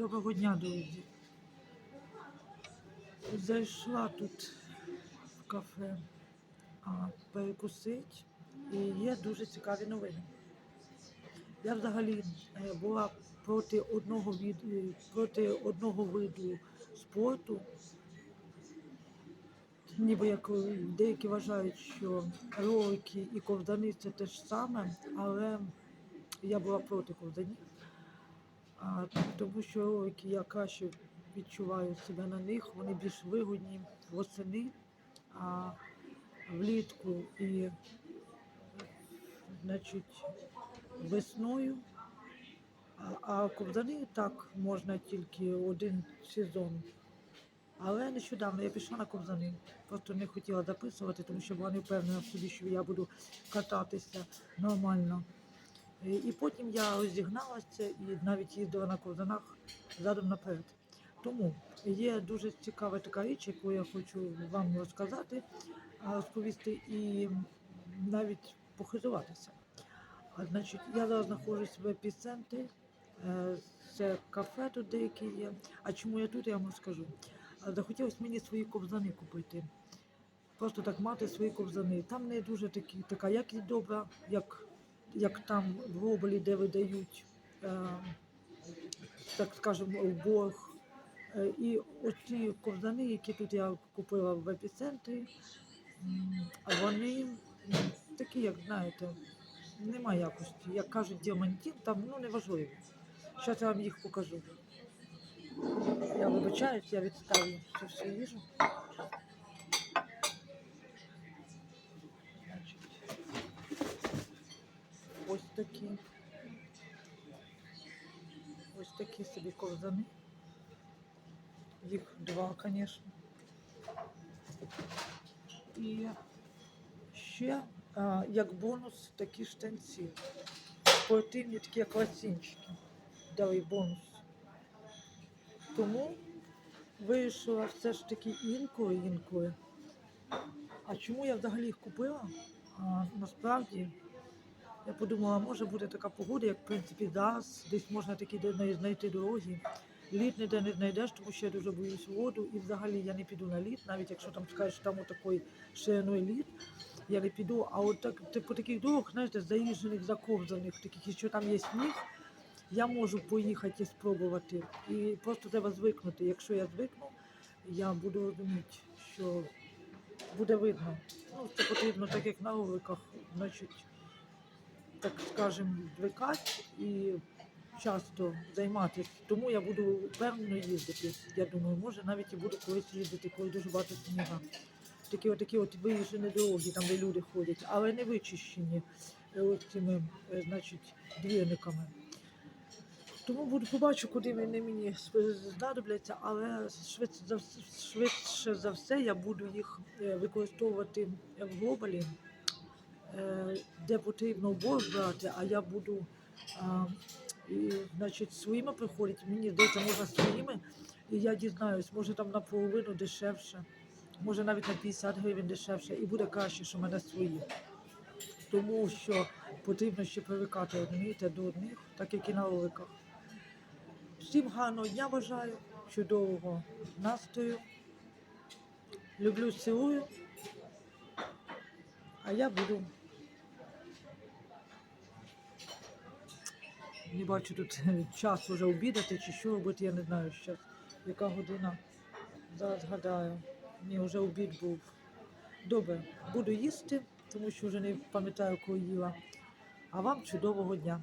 Доброго дня, друзі. Зайшла тут в кафе а, перекусить і є дуже цікаві новини. Я взагалі е, була проти одного від е, проти одного виду спорту. Ніби як е, деякі вважають, що ролики і ковзани це те ж саме, але я була проти ковзанів. Тому що я краще відчуваю себе на них, вони більш вигодні восени, а влітку і значить, весною. А ковзани так можна тільки один сезон. Але нещодавно я пішла на ковзани. Просто не хотіла записувати, тому що була не впевнена в собі, що я буду кататися нормально. І і потім я розігналася і навіть їздила на ковзанах задом наперед. Тому є дуже цікава така річ, яку я хочу вам розказати, розповісти і навіть похизуватися. А, значить, я зараз знаходжусь в епіцентрі, е, це кафе тут деякі є. А чому я тут, я вам розкажу. Захотілося мені свої ковзани купити. Просто так мати свої ковзани. Там не дуже такі, така якість добра, як як там в Глобалі, де видають, е, так скажемо, в. Е, і оці ковзани, які тут я купила в епіцентрі, вони такі, як знаєте, нема якості. Як кажуть, діамантін, там ну неважливо. Зараз я вам їх покажу. Я вибачаюсь, я відставлю цю всю їжу. Значить, Ось такі. Ось такі собі ковзани. Їх два, звісно. І ще а, як бонус такі штанці. Спортивні такі як. Дали бонус. Тому вирішила все ж таки інкою. А чому я взагалі їх купила? А, насправді я подумала, може буде така погода, як в принципі зараз. Десь можна такі де- знайти дороги. Лід ніде не знайдеш, тому що я дуже боюсь воду. І взагалі я не піду на лід, навіть якщо там скажеш, що там отакий шириною лід, я не піду. А от так, ти- по таких дорогах, знаєте, заїжджених, заковзаних, таких, що там є сніг, я можу поїхати і спробувати. І просто треба звикнути. Якщо я звикну, я буду розуміти, що буде видно. Ну, це потрібно, так як на роликах, значить, так скажемо, звикати і часто займатися. Тому я буду впевнено їздити. Я думаю, може навіть і буду колись їздити, коли дуже багато сніга. Такі отакі от виїжджені дороги, там де люди ходять, але не вичищені цими, е, значить, двірниками. Тому буду побачу, куди вони мені знадобляться, але швидше швидше за все я буду їх е, використовувати в глобалі, де потрібно борг брати, а я буду а, і, значить, своїми приходять. Мені здається, можна своїми, і я дізнаюсь, може там наполовину дешевше, може навіть на 50 гривень дешевше, і буде краще, що в мене свої. Тому що потрібно ще привикати розумієте, до одних, так як і на роликах. Всім гарного дня бажаю, чудового настрою. Люблю, цілую. А я буду. Не бачу тут час вже обідати чи що робити, я не знаю зараз. Яка година? Зараз гадаю. Ні, вже обід був. Добре, буду їсти, тому що вже не пам'ятаю, коли їла. А вам чудового дня.